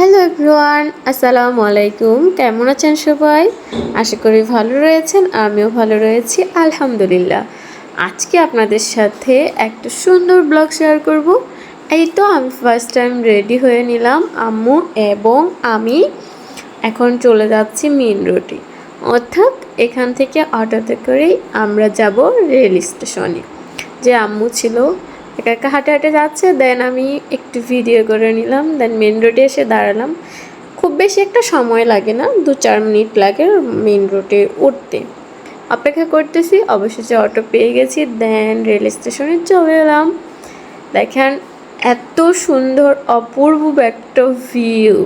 Hello everyone, আসসালামু আলাইকুম। কেমন আছেন সবাই? আশা করি ভালো রয়েছেন, আমিও ভালো রয়েছি, আলহামদুলিল্লাহ। আজকে আপনাদের সাথে একটা সুন্দর ব্লগ শেয়ার করব। এই তো আমি ফার্স্ট টাইম রেডি হয়ে নিলাম, আম্মু এবং আমি। এখন চলে যাচ্ছি মেন রোডে অর্থাৎ এখান থেকে অটোতে করেই আমরা যাব রেল স্টেশনে। যে আম্মু ছিল একা একা হাঁটে হাঁটে যাচ্ছে দেন আমি একটু ভিডিও করে নিলাম দেন মেন রোডে এসে দাঁড়ালাম। খুব বেশি একটা সময় লাগে না, দু চার মিনিট লাগে মেন রোডে উঠতে। অপেক্ষা করতেছি, অবশেষে অটো পেয়ে গেছি দেন রেল স্টেশনে চলে এলাম। দেখেন এত সুন্দর, অপূর্ব একটা ভিউ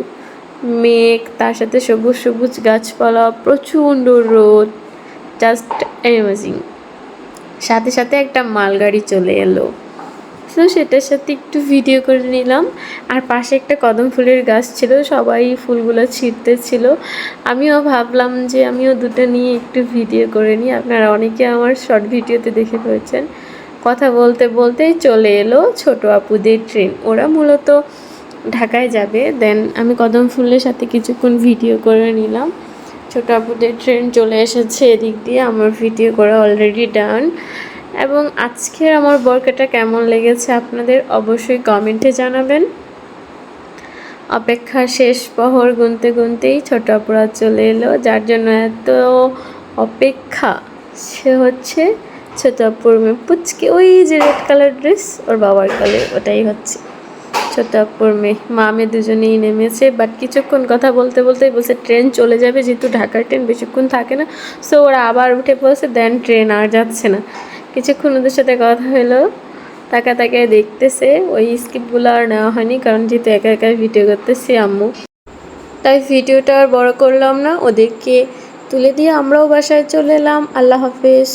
মেঘ, তার সাথে সবুজ সবুজ গাছপালা, প্রচণ্ড রোদ জাস্ট অ্যামেজিং সাথে সাথে একটা মালগাড়ি চলে এলো। তো সেটার সাথে একটু ভিডিও করে নিলাম। আর পাশে একটা কদম ফুলের গাছ ছিল, সবাই ফুলগুলো ছিঁড়তে ছিল আমিও ভাবলাম যে আমিও দুটো নিয়ে একটু ভিডিও করে নিই। আপনারা অনেকে আমার শর্ট ভিডিওতে দেখে ফেলছেন। কথা বলতে বলতেই চলে এলো ছোট আপুদের ট্রেন ওরা মূলত ঢাকায় যাবে। দেন আমি কদম ফুলের সাথে কিছুক্ষণ ভিডিও করে নিলাম। ছোট আপুদের ট্রেন চলে এসেছে এদিক দিয়ে। আমার ভিডিও করা অলরেডি ডান এবং আজকের আমার বর্কাটা কেমন লেগেছে আপনাদের অবশ্যই কমেন্টে জানাবেন। অপেক্ষা শেষ প্রহর গুনতে গুনতেই ছোট অপরাধ চলে এলো, যার জন্য এত অপেক্ষা। সে হচ্ছে ছোট অপুর মেয়ে পুচকে, ওই যে রেড কালার ড্রেস ওর বাবার কালার ওটাই হচ্ছে। ছোট অপুর মেয়ে মা মেয়ে দুজনেই নেমেছে বাট কিছুক্ষণ কথা বলতে বলতেই বলছে, ট্রেন চলে যাবে, যেহেতু ঢাকার ট্রেন বেশিক্ষণ থাকে না। সো ওরা আবার উঠে পড়ছে দেন ট্রেন আর যাচ্ছে না। কিছুক্ষণ ওদের সাথে কথা হলো তাকা তাকে দেখতেছে, ওই স্কিপগুলো আর নেওয়া হয়নি কারণ যেহেতু একা একা ভিডিও করতেছি আম্মু। তাই ভিডিওটা আর বড় করলাম না, ওদেরকে তুলে দিয়ে আমরাও বাসায় চলে এলাম। আল্লাহ হাফেজ।